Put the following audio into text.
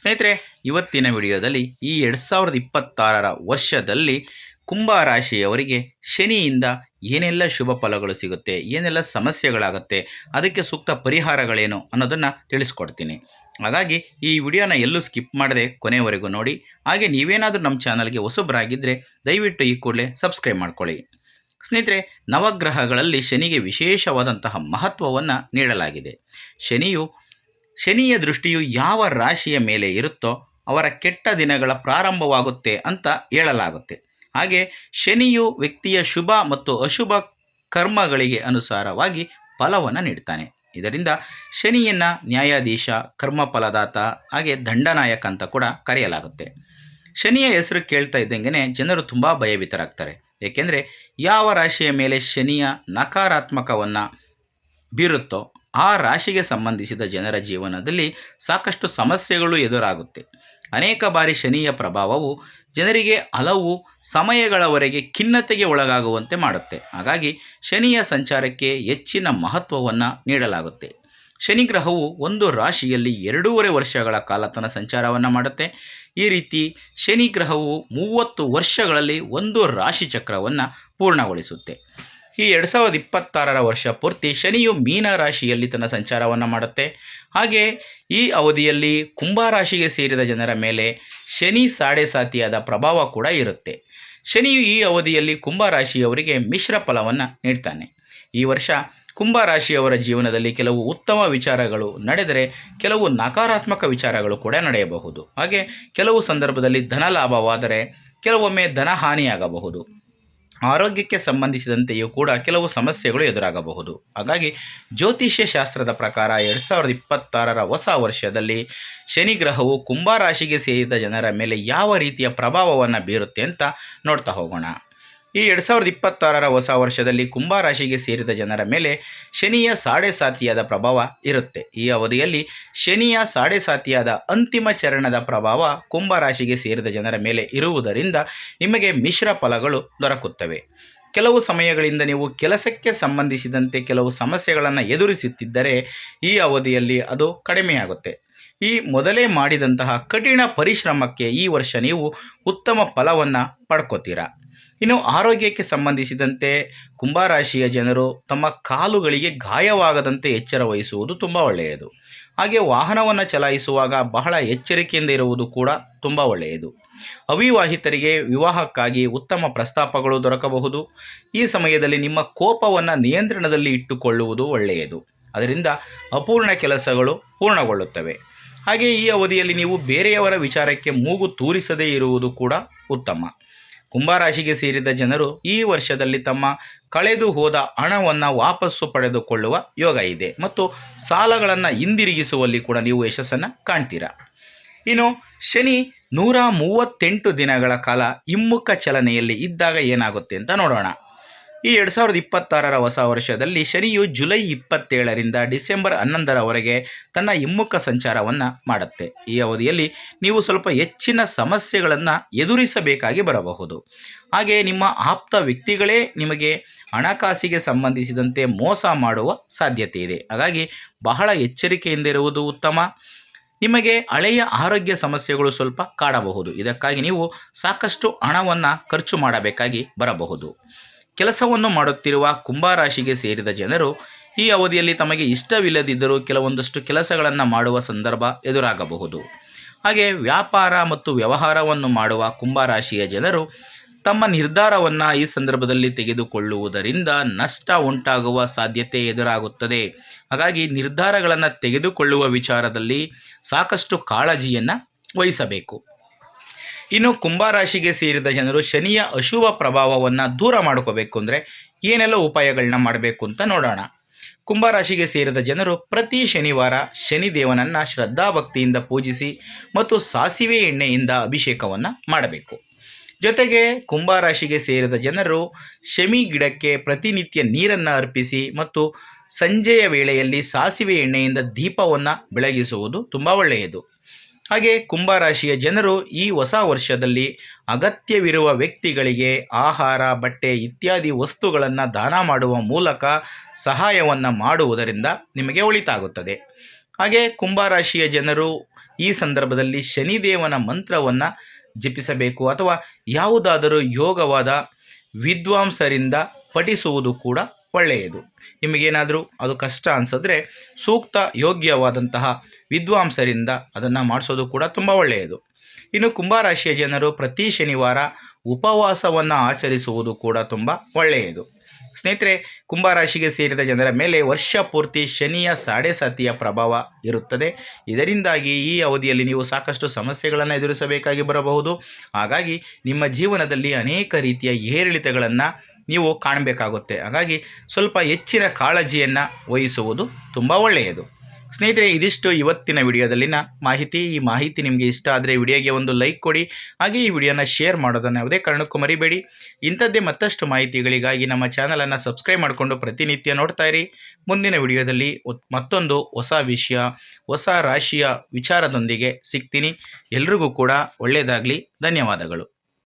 ಸ್ನೇಹಿತರೆ, ಇವತ್ತಿನ ವಿಡಿಯೋದಲ್ಲಿ ಈ ಎರಡು ಸಾವಿರದ ಇಪ್ಪತ್ತಾರರ ವರ್ಷದಲ್ಲಿ ಕುಂಭ ರಾಶಿಯವರಿಗೆ ಶನಿಯಿಂದ ಏನೆಲ್ಲ ಶುಭ ಫಲಗಳು ಸಿಗುತ್ತೆ, ಏನೆಲ್ಲ ಸಮಸ್ಯೆಗಳಾಗುತ್ತೆ, ಅದಕ್ಕೆ ಸೂಕ್ತ ಪರಿಹಾರಗಳೇನು ಅನ್ನೋದನ್ನು ತಿಳಿಸ್ಕೊಡ್ತೀನಿ. ಹಾಗಾಗಿ ಈ ವಿಡಿಯೋನ ಎಲ್ಲೂ ಸ್ಕಿಪ್ ಮಾಡದೆ ಕೊನೆಯವರೆಗೂ ನೋಡಿ, ಹಾಗೆ ನೀವೇನಾದರೂ ನಮ್ಮ ಚಾನಲ್ಗೆ ಹೊಸಬರಾಗಿದ್ದರೆ ದಯವಿಟ್ಟು ಈ ಕೂಡಲೇ ಸಬ್ಸ್ಕ್ರೈಬ್ ಮಾಡ್ಕೊಳ್ಳಿ. ಸ್ನೇಹಿತರೆ, ನವಗ್ರಹಗಳಲ್ಲಿ ಶನಿಗೆ ವಿಶೇಷವಾದಂತಹ ಮಹತ್ವವನ್ನು ನೀಡಲಾಗಿದೆ. ಶನಿಯು ಶನಿಯ ದೃಷ್ಟಿಯು ಯಾವ ರಾಶಿಯ ಮೇಲೆ ಇರುತ್ತೋ ಅವರ ಕೆಟ್ಟ ದಿನಗಳ ಪ್ರಾರಂಭವಾಗುತ್ತೆ ಅಂತ ಹೇಳಲಾಗುತ್ತೆ. ಹಾಗೆ ಶನಿಯು ವ್ಯಕ್ತಿಯ ಶುಭ ಮತ್ತು ಅಶುಭ ಕರ್ಮಗಳಿಗೆ ಅನುಸಾರವಾಗಿ ಫಲವನ್ನು ನೀಡ್ತಾನೆ. ಇದರಿಂದ ಶನಿಯನ್ನು ನ್ಯಾಯಾಧೀಶ, ಕರ್ಮಫಲದಾತ, ಹಾಗೆ ದಂಡನಾಯಕ ಅಂತ ಕೂಡ ಕರೆಯಲಾಗುತ್ತೆ. ಶನಿಯ ಹೆಸರು ಕೇಳ್ತಾ ಇದ್ದಂಗೆ ಜನರು ತುಂಬ ಭಯಭೀತರಾಗ್ತಾರೆ. ಏಕೆಂದರೆ ಯಾವ ರಾಶಿಯ ಮೇಲೆ ಶನಿಯ ನಕಾರಾತ್ಮಕವನ್ನು ಬೀರುತ್ತೋ ಆ ರಾಶಿಗೆ ಸಂಬಂಧಿಸಿದ ಜನರ ಜೀವನದಲ್ಲಿ ಸಾಕಷ್ಟು ಸಮಸ್ಯೆಗಳು ಎದುರಾಗುತ್ತೆ. ಅನೇಕ ಬಾರಿ ಶನಿಯ ಪ್ರಭಾವವು ಜನರಿಗೆ ಹಲವು ಸಮಯಗಳವರೆಗೆ ಖಿನ್ನತೆಗೆ ಒಳಗಾಗುವಂತೆ ಮಾಡುತ್ತೆ. ಹಾಗಾಗಿ ಶನಿಯ ಸಂಚಾರಕ್ಕೆ ಹೆಚ್ಚಿನ ಮಹತ್ವವನ್ನು ನೀಡಲಾಗುತ್ತೆ. ಶನಿ ಗ್ರಹವು ಒಂದು ರಾಶಿಯಲ್ಲಿ ಎರಡೂವರೆ ವರ್ಷಗಳ ಕಾಲ ತನ್ನ ಸಂಚಾರವನ್ನು ಮಾಡುತ್ತೆ. ಈ ರೀತಿ ಶನಿ ಗ್ರಹವು ಮೂವತ್ತು ವರ್ಷಗಳಲ್ಲಿ ಒಂದು ರಾಶಿ ಚಕ್ರವನ್ನು ಪೂರ್ಣಗೊಳಿಸುತ್ತೆ. ಈ ಎರಡು ಸಾವಿರದ ಇಪ್ಪತ್ತಾರರ ವರ್ಷ ಪೂರ್ತಿ ಶನಿಯು ಮೀನ ರಾಶಿಯಲ್ಲಿ ತನ್ನ ಸಂಚಾರವನ್ನು ಮಾಡುತ್ತೆ. ಹಾಗೆ ಈ ಅವಧಿಯಲ್ಲಿ ಕುಂಭ ರಾಶಿಗೆ ಸೇರಿದ ಜನರ ಮೇಲೆ ಶನಿ ಸಾಡೆ ಸಾತಿಯಾದ ಪ್ರಭಾವ ಕೂಡ ಇರುತ್ತೆ. ಶನಿಯು ಈ ಅವಧಿಯಲ್ಲಿ ಕುಂಭ ರಾಶಿಯವರಿಗೆ ಮಿಶ್ರ ಫಲವನ್ನು ನೀಡ್ತಾನೆ. ಈ ವರ್ಷ ಕುಂಭ ರಾಶಿಯವರ ಜೀವನದಲ್ಲಿ ಕೆಲವು ಉತ್ತಮ ವಿಚಾರಗಳು ನಡೆದರೆ ಕೆಲವು ನಕಾರಾತ್ಮಕ ವಿಚಾರಗಳು ಕೂಡ ನಡೆಯಬಹುದು. ಹಾಗೆ ಕೆಲವು ಸಂದರ್ಭದಲ್ಲಿ ಧನ ಲಾಭವಾದರೆ ಕೆಲವೊಮ್ಮೆ ಧನ ಹಾನಿಯಾಗಬಹುದು. ಆರೋಗ್ಯಕ್ಕೆ ಸಂಬಂಧಿಸಿದಂತೆಯೂ ಕೂಡ ಕೆಲವು ಸಮಸ್ಯೆಗಳು ಎದುರಾಗಬಹುದು. ಹಾಗಾಗಿ ಜ್ಯೋತಿಷ್ಯ ಶಾಸ್ತ್ರದ ಪ್ರಕಾರ ಎರಡು ಸಾವಿರದ ಇಪ್ಪತ್ತಾರರ ಹೊಸ ವರ್ಷದಲ್ಲಿ ಶನಿ ಗ್ರಹವು ಕುಂಭ ರಾಶಿಗೆ ಸೇರಿದ ಜನರ ಮೇಲೆ ಯಾವ ರೀತಿಯ ಪ್ರಭಾವವನ್ನು ಬೀರುತ್ತೆ ಅಂತ ನೋಡ್ತಾ ಹೋಗೋಣ. ಈ ಎರಡು ಸಾವಿರದ ಇಪ್ಪತ್ತಾರರ ಹೊಸ ವರ್ಷದಲ್ಲಿ ಕುಂಭ ರಾಶಿಗೆ ಸೇರಿದ ಜನರ ಮೇಲೆ ಶನಿಯ ಸಾಡೆ ಸಾತಿಯಾದ ಪ್ರಭಾವ ಇರುತ್ತೆ. ಈ ಅವಧಿಯಲ್ಲಿ ಶನಿಯ ಸಾಡೆ ಸಾತಿಯಾದ ಅಂತಿಮ ಚರಣದ ಪ್ರಭಾವ ಕುಂಭ ರಾಶಿಗೆ ಸೇರಿದ ಜನರ ಮೇಲೆ ಇರುವುದರಿಂದ ನಿಮಗೆ ಮಿಶ್ರ ಫಲಗಳು ದೊರಕುತ್ತವೆ. ಕೆಲವು ಸಮಯಗಳಿಂದ ನೀವು ಕೆಲಸಕ್ಕೆ ಸಂಬಂಧಿಸಿದಂತೆ ಕೆಲವು ಸಮಸ್ಯೆಗಳನ್ನು ಎದುರಿಸುತ್ತಿದ್ದರೆ ಈ ಅವಧಿಯಲ್ಲಿ ಅದು ಕಡಿಮೆಯಾಗುತ್ತೆ. ಈ ಮೊದಲೇ ಮಾಡಿದಂತಹ ಕಠಿಣ ಪರಿಶ್ರಮಕ್ಕೆ ಈ ವರ್ಷ ನೀವು ಉತ್ತಮ ಫಲವನ್ನು ಪಡ್ಕೋತೀರಾ. ಇನ್ನು ಆರೋಗ್ಯಕ್ಕೆ ಸಂಬಂಧಿಸಿದಂತೆ ಕುಂಭರಾಶಿಯ ಜನರು ತಮ್ಮ ಕಾಲುಗಳಿಗೆ ಗಾಯವಾಗದಂತೆ ಎಚ್ಚರ ವಹಿಸುವುದು ತುಂಬ ಒಳ್ಳೆಯದು. ಹಾಗೆ ವಾಹನವನ್ನು ಚಲಾಯಿಸುವಾಗ ಬಹಳ ಎಚ್ಚರಿಕೆಯಿಂದ ಇರುವುದು ಕೂಡ ತುಂಬ ಒಳ್ಳೆಯದು. ಅವಿವಾಹಿತರಿಗೆ ವಿವಾಹಕ್ಕಾಗಿ ಉತ್ತಮ ಪ್ರಸ್ತಾಪಗಳು ದೊರಕಬಹುದು. ಈ ಸಮಯದಲ್ಲಿ ನಿಮ್ಮ ಕೋಪವನ್ನು ನಿಯಂತ್ರಣದಲ್ಲಿ ಇಟ್ಟುಕೊಳ್ಳುವುದು ಒಳ್ಳೆಯದು. ಅದರಿಂದ ಅಪೂರ್ಣ ಕೆಲಸಗಳು ಪೂರ್ಣಗೊಳ್ಳುತ್ತವೆ. ಹಾಗೆ ಈ ಅವಧಿಯಲ್ಲಿ ನೀವು ಬೇರೆಯವರ ವಿಚಾರಕ್ಕೆ ಮೂಗು ತೂರಿಸದೇ ಇರುವುದು ಕೂಡ ಉತ್ತಮ. ಕುಂಭರಾಶಿಗೆ ಸೇರಿದ ಜನರು ಈ ವರ್ಷದಲ್ಲಿ ತಮ್ಮ ಕಳೆದು ಹೋದ ಹಣವನ್ನು ವಾಪಸ್ಸು ಪಡೆದುಕೊಳ್ಳುವ ಯೋಗ ಇದೆ. ಮತ್ತು ಸಾಲಗಳನ್ನು ಹಿಂದಿರುಗಿಸುವಲ್ಲಿ ಕೂಡ ನೀವು ಯಶಸ್ಸನ್ನು ಕಾಣ್ತೀರಾ. ಇನ್ನು ಶನಿ ನೂರ ಮೂವತ್ತೆಂಟು ದಿನಗಳ ಕಾಲ ಹಿಮ್ಮುಖ ಚಲನೆಯಲ್ಲಿ ಇದ್ದಾಗ ಏನಾಗುತ್ತೆ ಅಂತ ನೋಡೋಣ. ಈ ಎರಡು ಸಾವಿರದ ಇಪ್ಪತ್ತಾರರ ಹೊಸ ವರ್ಷದಲ್ಲಿ ಶನಿಯು ಜುಲೈ ಇಪ್ಪತ್ತೇಳರಿಂದ ಡಿಸೆಂಬರ್ ಹನ್ನೊಂದರವರೆಗೆ ತನ್ನ ಹಿಮ್ಮುಖ ಸಂಚಾರವನ್ನು ಮಾಡುತ್ತೆ. ಈ ಅವಧಿಯಲ್ಲಿ ನೀವು ಸ್ವಲ್ಪ ಹೆಚ್ಚಿನ ಸಮಸ್ಯೆಗಳನ್ನು ಎದುರಿಸಬೇಕಾಗಿ ಬರಬಹುದು. ಹಾಗೆ ನಿಮ್ಮ ಆಪ್ತ ವ್ಯಕ್ತಿಗಳೇ ನಿಮಗೆ ಹಣಕಾಸಿಗೆ ಸಂಬಂಧಿಸಿದಂತೆ ಮೋಸ ಮಾಡುವ ಸಾಧ್ಯತೆ ಇದೆ. ಹಾಗಾಗಿ ಬಹಳ ಎಚ್ಚರಿಕೆಯಿಂದ ಇರುವುದು ಉತ್ತಮ. ನಿಮಗೆ ಹಳೆಯ ಆರೋಗ್ಯ ಸಮಸ್ಯೆಗಳು ಸ್ವಲ್ಪ ಕಾಡಬಹುದು. ಇದಕ್ಕಾಗಿ ನೀವು ಸಾಕಷ್ಟು ಹಣವನ್ನು ಖರ್ಚು ಮಾಡಬೇಕಾಗಿ ಬರಬಹುದು. ಕೆಲಸವನ್ನು ಮಾಡುತ್ತಿರುವ ಕುಂಭರಾಶಿಗೆ ಸೇರಿದ ಜನರು ಈ ಅವಧಿಯಲ್ಲಿ ತಮಗೆ ಇಷ್ಟವಿಲ್ಲದಿದ್ದರೂ ಕೆಲವೊಂದಷ್ಟು ಕೆಲಸಗಳನ್ನು ಮಾಡುವ ಸಂದರ್ಭ ಎದುರಾಗಬಹುದು. ಹಾಗೆ ವ್ಯಾಪಾರ ಮತ್ತು ವ್ಯವಹಾರವನ್ನು ಮಾಡುವ ಕುಂಭರಾಶಿಯ ಜನರು ತಮ್ಮ ನಿರ್ಧಾರವನ್ನು ಈ ಸಂದರ್ಭದಲ್ಲಿ ತೆಗೆದುಕೊಳ್ಳುವುದರಿಂದ ನಷ್ಟ ಉಂಟಾಗುವ ಸಾಧ್ಯತೆ ಎದುರಾಗುತ್ತದೆ. ಹಾಗಾಗಿ ನಿರ್ಧಾರಗಳನ್ನು ತೆಗೆದುಕೊಳ್ಳುವ ವಿಚಾರದಲ್ಲಿ ಸಾಕಷ್ಟು ಕಾಳಜಿಯನ್ನು ವಹಿಸಬೇಕು. ಇನ್ನು ಕುಂಭರಾಶಿಗೆ ಸೇರಿದ ಜನರು ಶನಿಯ ಅಶುಭ ಪ್ರಭಾವವನ್ನು ದೂರ ಮಾಡ್ಕೋಬೇಕು ಅಂದರೆ ಏನೆಲ್ಲ ಉಪಾಯಗಳನ್ನ ಮಾಡಬೇಕು ಅಂತ ನೋಡೋಣ. ಕುಂಭರಾಶಿಗೆ ಸೇರಿದ ಜನರು ಪ್ರತಿ ಶನಿವಾರ ಶನಿದೇವನನ್ನು ಶ್ರದ್ಧಾಭಕ್ತಿಯಿಂದ ಪೂಜಿಸಿ ಮತ್ತು ಸಾಸಿವೆ ಎಣ್ಣೆಯಿಂದ ಅಭಿಷೇಕವನ್ನು ಮಾಡಬೇಕು. ಜೊತೆಗೆ ಕುಂಭರಾಶಿಗೆ ಸೇರಿದ ಜನರು ಶಮಿ ಗಿಡಕ್ಕೆ ಪ್ರತಿನಿತ್ಯ ನೀರನ್ನು ಅರ್ಪಿಸಿ ಮತ್ತು ಸಂಜೆಯ ವೇಳೆಯಲ್ಲಿ ಸಾಸಿವೆ ಎಣ್ಣೆಯಿಂದ ದೀಪವನ್ನು ಬೆಳಗಿಸುವುದು ತುಂಬ ಒಳ್ಳೆಯದು. ಹಾಗೆ ಕುಂಭರಾಶಿಯ ಜನರು ಈ ಹೊಸ ವರ್ಷದಲ್ಲಿ ಅಗತ್ಯವಿರುವ ವ್ಯಕ್ತಿಗಳಿಗೆ ಆಹಾರ, ಬಟ್ಟೆ ಇತ್ಯಾದಿ ವಸ್ತುಗಳನ್ನು ದಾನ ಮಾಡುವ ಮೂಲಕ ಸಹಾಯವನ್ನು ಮಾಡುವುದರಿಂದ ನಿಮಗೆ ಒಳಿತಾಗುತ್ತದೆ. ಹಾಗೆ ಕುಂಭರಾಶಿಯ ಜನರು ಈ ಸಂದರ್ಭದಲ್ಲಿ ಶನಿದೇವನ ಮಂತ್ರವನ್ನು ಜಪಿಸಬೇಕು ಅಥವಾ ಯಾವುದಾದರೂ ಯೋಗವಾದ ವಿದ್ವಾಂಸರಿಂದ ಪಠಿಸುವುದು ಕೂಡ ಒಳ್ಳೆಯದು. ನಿಮಗೇನಾದರೂ ಅದು ಕಷ್ಟ ಅನಿಸಿದ್ರೆ ಸೂಕ್ತ ಯೋಗ್ಯವಾದಂತಹ ವಿದ್ವಾಂಸರಿಂದ ಅದನ್ನು ಮಾಡಿಸೋದು ಕೂಡ ತುಂಬ ಒಳ್ಳೆಯದು. ಇನ್ನು ಕುಂಭರಾಶಿಯ ಜನರು ಪ್ರತಿ ಶನಿವಾರ ಉಪವಾಸವನ್ನು ಆಚರಿಸುವುದು ಕೂಡ ತುಂಬ ಒಳ್ಳೆಯದು. ಸ್ನೇಹಿತರೆ, ಕುಂಭರಾಶಿಗೆ ಸೇರಿದ ಜನರ ಮೇಲೆ ವರ್ಷ ಪೂರ್ತಿ ಶನಿಯ ಸಾಡೆ ಸಾತಿಯ ಪ್ರಭಾವ ಇರುತ್ತದೆ. ಇದರಿಂದಾಗಿ ಈ ಅವಧಿಯಲ್ಲಿ ನೀವು ಸಾಕಷ್ಟು ಸಮಸ್ಯೆಗಳನ್ನು ಎದುರಿಸಬೇಕಾಗಿ ಬರಬಹುದು. ಹಾಗಾಗಿ ನಿಮ್ಮ ಜೀವನದಲ್ಲಿ ಅನೇಕ ರೀತಿಯ ಏರಿಳಿತಗಳನ್ನು ನೀವು ಕಾಣಬೇಕಾಗುತ್ತೆ. ಹಾಗಾಗಿ ಸ್ವಲ್ಪ ಹೆಚ್ಚಿನ ಕಾಳಜಿಯನ್ನು ವಹಿಸುವುದು ತುಂಬ ಒಳ್ಳೆಯದು. ಸ್ನೇಹಿತರೆ, ಇದಿಷ್ಟು ಇವತ್ತಿನ ವಿಡಿಯೋದಲ್ಲಿನ ಮಾಹಿತಿ. ಈ ಮಾಹಿತಿ ನಿಮಗೆ ಇಷ್ಟ ಆದರೆ ವಿಡಿಯೋಗೆ ಒಂದು ಲೈಕ್ ಕೊಡಿ. ಹಾಗೆ ಈ ವಿಡಿಯೋನ ಶೇರ್ ಮಾಡೋದನ್ನು ಯಾವುದೇ ಕಾರಣಕ್ಕೂ ಮರಿಬೇಡಿ. ಇಂಥದ್ದೇ ಮತ್ತಷ್ಟು ಮಾಹಿತಿಗಳಿಗಾಗಿ ನಮ್ಮ ಚಾನಲನ್ನು ಸಬ್ಸ್ಕ್ರೈಬ್ ಮಾಡಿಕೊಂಡು ಪ್ರತಿನಿತ್ಯ ನೋಡ್ತಾ ಇರಿ. ಮುಂದಿನ ವಿಡಿಯೋದಲ್ಲಿ ಮತ್ತೊಂದು ಹೊಸ ವಿಷಯ, ಹೊಸ ರಾಶಿಯ ವಿಚಾರದೊಂದಿಗೆ ಸಿಗ್ತೀನಿ. ಎಲ್ರಿಗೂ ಕೂಡ ಒಳ್ಳೆಯದಾಗಲಿ. ಧನ್ಯವಾದಗಳು.